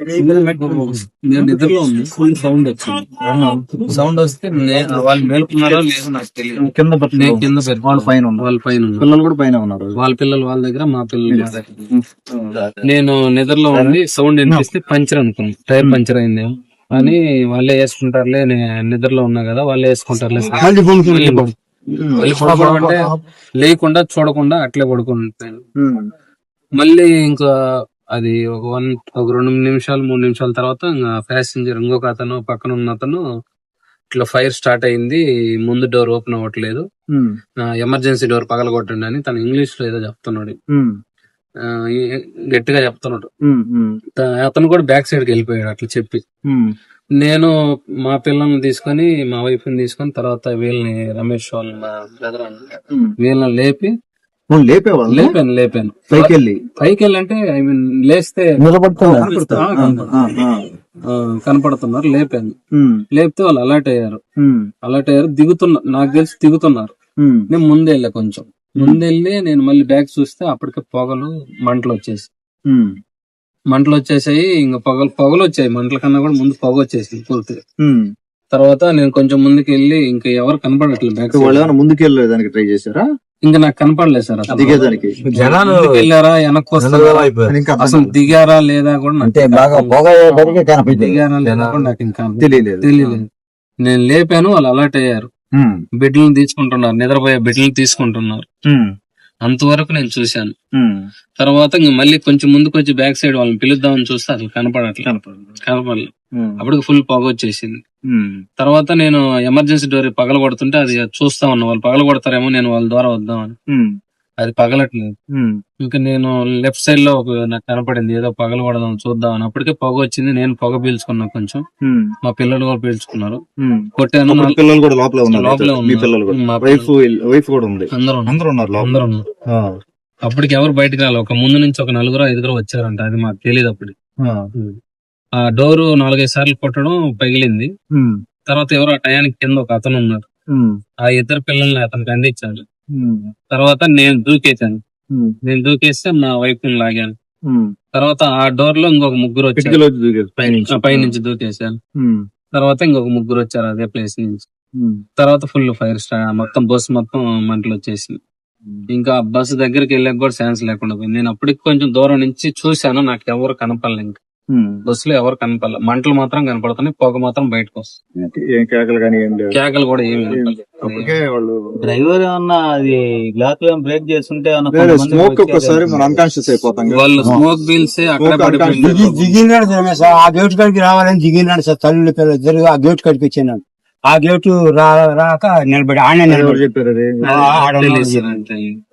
నేను నిద్రలో ఉంది. ఫుల్ సౌండ్ వచ్చింది సౌండ్ వస్తే వాళ్ళు మేలుకున్నారో లేదో నాకు తెలియదు. కింద నేను కింద పెరిగి వాళ్ళు పైన వాళ్ళ పైన. పిల్లలు కూడా పైన ఉన్నారు. వాళ్ళ పిల్లలు వాళ్ళ దగ్గర మా పిల్లలు మా దగ్గర. నేను నిద్రలో ఉండి సౌండ్ వినిపిస్తే పంచర్ అనుకున్నాను. టైర్ పంచర్ అయింది. అని వాళ్ళే వేసుకుంటారులే నేను నిద్రలో ఉన్నా కదా వాళ్ళే వేసుకుంటారులే మళ్ళీ పడు- మళ్ళీ పడుకోవడం అంటే లేకుండా చూడకుండా అట్లే పడుకుంటాను మళ్ళీ ఇంకా అది ఒక వన్ ఒక రెండు నిమిషాలు మూడు నిమిషాల తర్వాత ఇంకా ప్యాసింజర్ ఇంకొక అతను పక్కన ఉన్న అతను ఇట్లా ఫైర్ స్టార్ట్ అయింది. ముందు డోర్ ఓపెన్ అవ్వట్లేదు. ఎమర్జెన్సీ డోర్ పగలగొట్టండి అని తను ఇంగ్లీష్లో ఏదో చెప్తున్నాడు. గట్టిగా చెప్తున్నాడు. అతను కూడా బ్యాక్ సైడ్కి వెళ్ళిపోయాడు అట్లా చెప్పి. నేను మా పిల్లల్ని తీసుకొని మా వైఫ్ని తీసుకొని తర్వాత వీళ్ళని రమేష్ వాళ్ళని మా బ్రదర్ వీళ్ళని లేపి లేపేవాళ్ళు లేపాను లేపాను. పైకి వెళ్ళి పైకి వెళ్ళంటే ఐ మీన్ లేస్తే కనపడుతున్నారు. ఆ, కనపడుతున్నారు లేపాను. లేపితే వాళ్ళు అలర్ట్ అయ్యారు. అలర్ట్ అయ్యారు దిగుతున్నారు నాకు తెలిసి దిగుతున్నారు. నేను ముందే వెళ్ళా కొంచెం. ముందెళ్ళి నేను మళ్ళీ బ్యాగ్ చూస్తే అప్పటికే పొగలు మంటలు వచ్చేసి మంటలు వచ్చేసాయి ఇంకా పొగలు పొగలు వచ్చాయి. మంటల కన్నా కూడా ముందు పొగ వచ్చేసి పూర్తిగా. తర్వాత నేను కొంచెం ముందుకు వెళ్ళి ఇంకా ఎవరు కనపడట్లేదు బ్యాక్ వాళ్ళు ఏమైనా ముందుకు వెళ్ళేదానికి ట్రై చేశారా? ఇంకా నాకు కనపడలేదు సార్ అసలు. దిగేదానికి. జనాలు ముందుకు వెళ్ళారా వెనక్కి వస్తారా? ఇంకా అసలు దిగారా లేదా కూడా నాకు అంటే బాగా కనిపించింది దిగారా లేదా కూడా నాకు ఇంకా తెలియలేదు. తెలియదు నేను లేపాను వాళ్ళు అలర్ట్ అయ్యారు. బిడ్డలను తీసుకుంటున్నారు నిద్రపోయే బిడ్డలను తీసుకుంటున్నారు. అంతవరకు నేను చూశాను. తర్వాత ఇంక మళ్ళీ కొంచెం ముందుకు వచ్చి బ్యాక్ సైడ్ వాళ్ళని పిలుద్దామని చూస్తే అసలు కనపడట్లేదు కనపడలేదు అప్పటికి ఫుల్ పొగ వచ్చేసింది. తర్వాత నేను ఎమర్జెన్సీ డోర్ పగల కొడుతుంటే అది చూస్తా ఉన్నా. వాళ్ళు పగల కొడతారేమో నేను వాళ్ళ ద్వారా వద్దామని. అది పగలట్లేదు. ఇంకా నేను లెఫ్ట్ సైడ్లో ఒక నాకు కనపడింది ఏదో పగల కొడదాం చూద్దాం అని. అప్పటికే పొగ వచ్చింది నేను పొగ పీల్చుకున్నా కొంచెం. మా పిల్లలు కూడా పీల్చుకున్నారు. కొట్టాను పిల్లలు కూడా లోపల లోపలే ఉన్నారు. మీ కూడా. మా వైఫ్ వైఫ్ కూడా ఉంది. అందరూ ఉన్నారు. అందరూ ఉన్నారు లోపల. అందరూ ఉన్నారు. ఆ. అప్పటికి ఎవరు బయటికి రాలి. ఒక ముందు నుంచి ఒక నలుగురు ఐదుగురు వచ్చారంట. అది మాకు తెలియదు అప్పుడు ఆ. డోరు నాలుగైదు సార్లు కొట్టడం పగిలింది. తర్వాత ఎవరు ఆ టయానికి కింద ఒక అతను ఉన్నారు. ఆ ఇద్దరు పిల్లల్ని అతనికి అందించారు. ఉమ్. తర్వాత నేను దూకేశాను. నేను దూకేస్తే నా వైపు ని లాగాను. తర్వాత ఆ డోర్లో ఇంకొక ముగ్గురు వచ్చారు పైనుంచి దూకేశాను. తర్వాత ఇంకొక ముగ్గురు వచ్చారు అదే ప్లేస్ నుంచి. తర్వాత ఫుల్ ఫైర్ స్టార్ మొత్తం బస్సు మొత్తం మంటలు వచ్చేసింది ఇంకా బస్సు దగ్గరికి వెళ్ళాక కూడా ఛాన్స్ లేకుండా పోయింది నేను అప్పటికి కొంచెం దూరం నుంచి చూశాను నాకు ఎవరు కనపడలే ఇంకా. బస్సులో ఎవరు కనపడలే. మంటలు మాత్రం కనపడుతున్నాయి పొగ మాత్రం బయటకు వస్తుంది. ఏం కేకలు కానీ ఏం లేవు. కేకలు కూడా ఏమి వినపడలేదు. అప్పటికే వాళ్ళు డ్రైవర్ ఏమన్నా అది గ్లాస్ బ్రేక్ చేస్తుంటే ఏమన్నా లేదు, కొంతమంది స్మోక్ ఒక్కసారి మనం అన్కాన్షియస్ అయిపోతాం కదా. వాళ్ళు స్మోక్ బీల్సే అక్కడ Smoke పడిపోయింది. unconscious. దిగినాడు సార్ సార్. ఆ గేట్ కాడికి రావాలని దిగినాడు సార్. తల్లి పిల్లలు ఇద్దరు ఆ గేట్ కాడికి వచ్చినాడు ఆ గేటు రా రాక నిలబడి ఆడ ఎవరు నిలబడి. చెప్పారు అది? ఆ, ఆడ ఉన్నాడు. తెలియదు అంటే. ఒక ఆయన-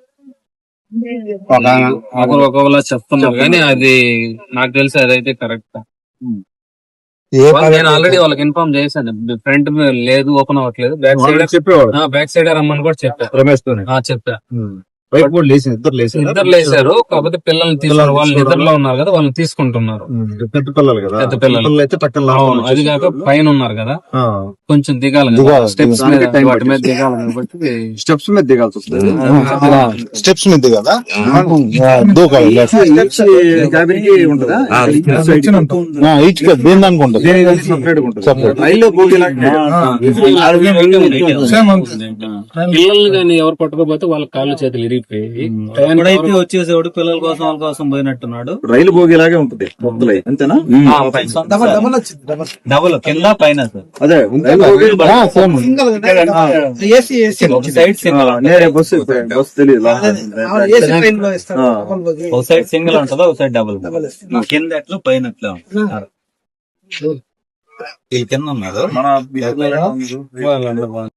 ఒకరు ఒకవేళ చెప్తున్నారు కానీ అది నాకు తెలిసి అదైతే కరెక్ట్ ఏ నేను ఆల్రెడీ వాళ్ళకి ఇన్ఫార్మ్ చేశాను. ఫ్రంట్ లేదు ఓపెన్ అవ్వట్లేదు. బ్యాక్ సైడ్ చెప్పేవాడు బ్యాక్ సైడ్ రమ్మని కూడా చెప్పా. రమేష్ తోనే. ఆ, చెప్పా. వైఫ్ కూడా లేచి ఇద్దరు లేచి ఇద్దరు లేచారు కాకపోతే పిల్లల్ని తీసుకున్నారు వాళ్ళు నిద్రలో ఉన్నారు కదా వాళ్ళని తీసుకుంటున్నారు పెద్ద పిల్లలు కదా పెద్ద పిల్లలు. అయితే అవును అది కాక పైన ఉన్నారు కదా ఆ. కొంచెం దిగాలి దిగాలి. స్టెప్స్ మీద వాటి మీద. దిగాలి కాబట్టి స్టెప్స్ మీద దిగాల్సి వస్తుంది స్టెప్స్ మీద కదా దూకాలి స్టెప్స్ దేని దానికి ఉంటుంది పిల్లల్ని కానీ ఎవరు పట్టుకోపోతే వాళ్ళ కాళ్ళు చేతులు ఎప్పుడైతే వచ్చేసేవాడు పిల్లల కోసం వాళ్ళ కోసం పోయినట్టున్నాడు. రైలు భోగి లాగే ఉంటుంది మొదలై అంతేనా? డబుల్ కింద పైన అదే ఒక సైడ్ సింగిల్. ఆ, నేనే బస్సు బస్సు తెలియదు ఒక సైడ్ సింగిల్ ఉంటది ఒక సైడ్ డబుల్? కింద ఎట్లా పైన ఎట్లా? కింద ఉన్నారు మన